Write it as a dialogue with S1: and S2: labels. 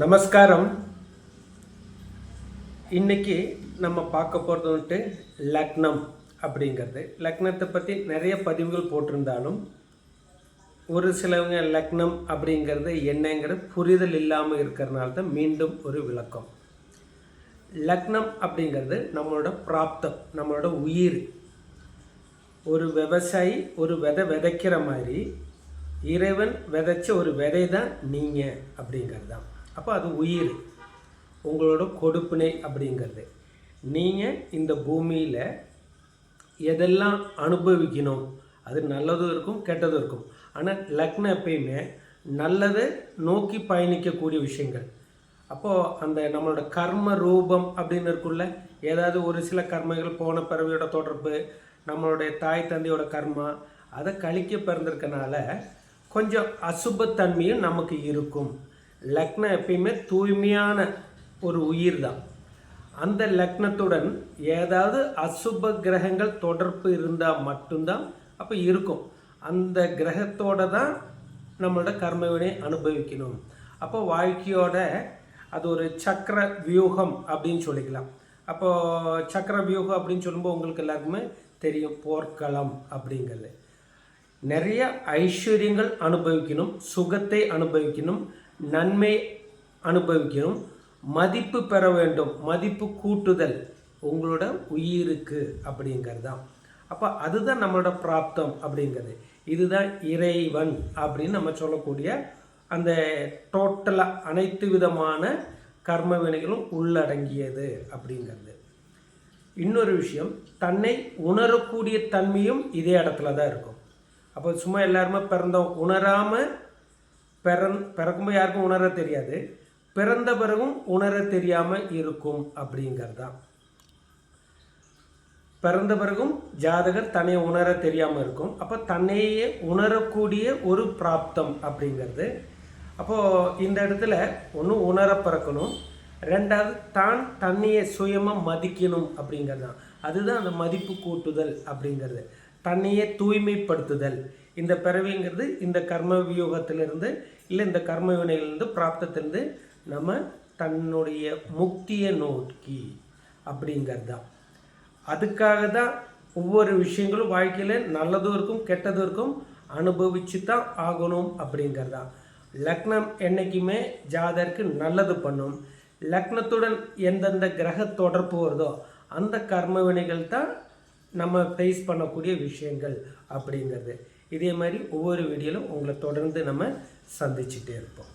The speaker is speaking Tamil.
S1: நமஸ்காரம். இன்னைக்கு நம்ம பார்க்க போகிறது வந்துட்டு லக்னம் அப்படிங்கிறது. லக்னத்தை பற்றி நிறைய பதிவுகள் போட்டிருந்தாலும் ஒரு சிலவங்க லக்னம் அப்படிங்கிறது என்னங்கிறது புரிதல் இல்லாமல் இருக்கிறனால தான் மீண்டும் ஒரு விளக்கம். லக்னம் அப்படிங்கிறது நம்மளோட பிராப்தம் நம்மளோட உயிர். ஒரு விவசாயி ஒரு விதை விதைக்கிற மாதிரி இறைவன் விதைச்ச ஒரு விதை தான் நீங்கள் அப்படிங்கிறது தான் அப்போ அது உயிர். உங்களோட கொடுப்பினை அப்படிங்கிறது. நீங்கள் இந்த பூமியில் எதெல்லாம் அனுபவிக்கணும்? அது நல்லதும் இருக்கும் கெட்டதும் இருக்கும். ஆனால் லக்னம் எப்பயுமே நல்லதை நோக்கி பயணிக்கக்கூடிய விஷயங்கள். அப்போது அந்த நம்மளோட கர்ம ரூபம் அப்படின்னு இருக்குள்ள ஏதாவது ஒரு சில கர்மங்கள் போன பிறவியோட தொடர்பு நம்மளுடைய தாய் தந்தையோட கர்மா அதை கழிக்க பிறந்திருக்கனால கொஞ்சம் அசுபத்தன்மையும் நமக்கு இருக்கும். லக்னம் எப்பயுமே தூய்மையான ஒரு உயிர் தான் அந்த லக்னத்துடன் ஏதாவது அசுப கிரகங்கள் தொடர்பு இருந்தால் மட்டும்தான் அப்போ இருக்கும். அந்த கிரகத்தோட தான் நம்மளோட கர்மவினை அனுபவிக்கணும். அப்போ வாழ்க்கையோட அது ஒரு சக்கர வியூகம் அப்படின்னு சொல்லிக்கலாம். அப்போது சக்கர வியூகம் அப்படின்னு சொல்லும்போது உங்களுக்கு எல்லாருக்குமே தெரியும் போர்க்களம் அப்படிங்கிறது. நிறைய ஐஸ்வர்யங்கள் அனுபவிக்கணும் சுகத்தை அனுபவிக்கணும் நன்மை அனுபவிக்கணும். மதிப்பு பெற வேண்டும். மதிப்பு கூட்டுதல். உங்களோட உயிருக்கு அப்படிங்கிறது தான் அப்போ அதுதான் நம்மளோட பிராப்தம் அப்படிங்கிறது. இதுதான் இறைவன் அப்படின்னு நம்ம சொல்லக்கூடிய அந்த டோட்டலாக அனைத்து விதமான கர்ம வினைகளும் உள்ளடங்கியது அப்படிங்கிறது. இன்னொரு விஷயம் தன்னை உணரக்கூடிய தன்மையும் இதே இடத்துல தான் இருக்கும். அப்போ சும்மா எல்லாருமே பிறந்தோம். உணராமல் பிறந் பிறக்கும்போது யாருக்கும் உணர தெரியாது. பிறந்த பிறகும் உணர தெரியாமல் இருக்கும் அப்படிங்கிறது. தான் பிறந்த பிறகும் ஜாதகர் தன்னை உணர தெரியாமல் இருக்கும். அப்போ தன்னையே உணரக்கூடிய ஒரு பிராப்தம் அப்படிங்கிறது. அப்போது இந்த இடத்துல ஒன்று உணர பிறக்கணும். ரெண்டாவது தான் தன்னையை சுயமாக மதிக்கணும் அப்படிங்கிறது தான் அதுதான் அந்த மதிப்பு கூட்டுதல் அப்படிங்கிறது. தன்னையே தூய்மைப்படுத்துதல். இந்த பிறவிங்கிறது இந்த கர்ம வியூகத்திலிருந்து இல்லை இந்த கர்ம வினையிலிருந்து பிராப்தத்திலிருந்து நம்ம தன்னுடைய முக்தியை நோக்கி அப்படிங்கிறது தான் அதுக்காக தான் ஒவ்வொரு விஷயங்களும் வாழ்க்கையில் நல்லதும் இருக்கும் கெட்டதும் இருக்கும் அனுபவிச்சு தான் ஆகணும் அப்படிங்கிறது தான் லக்னம் என்றைக்குமே ஜாதருக்கு நல்லது பண்ணும். லக்னத்துடன் எந்தெந்த கிரக தொடர்பு வருதோ அந்த கர்ம வினைகள் தான் நம்ம ஃபேஸ் பண்ணக்கூடிய விஷயங்கள் அப்படிங்கிறது. இதே மாதிரி ஒவ்வொரு வீடியோலும் உங்களை தொடர்ந்து நம்ம சந்திச்சுட்டே இருப்போம்.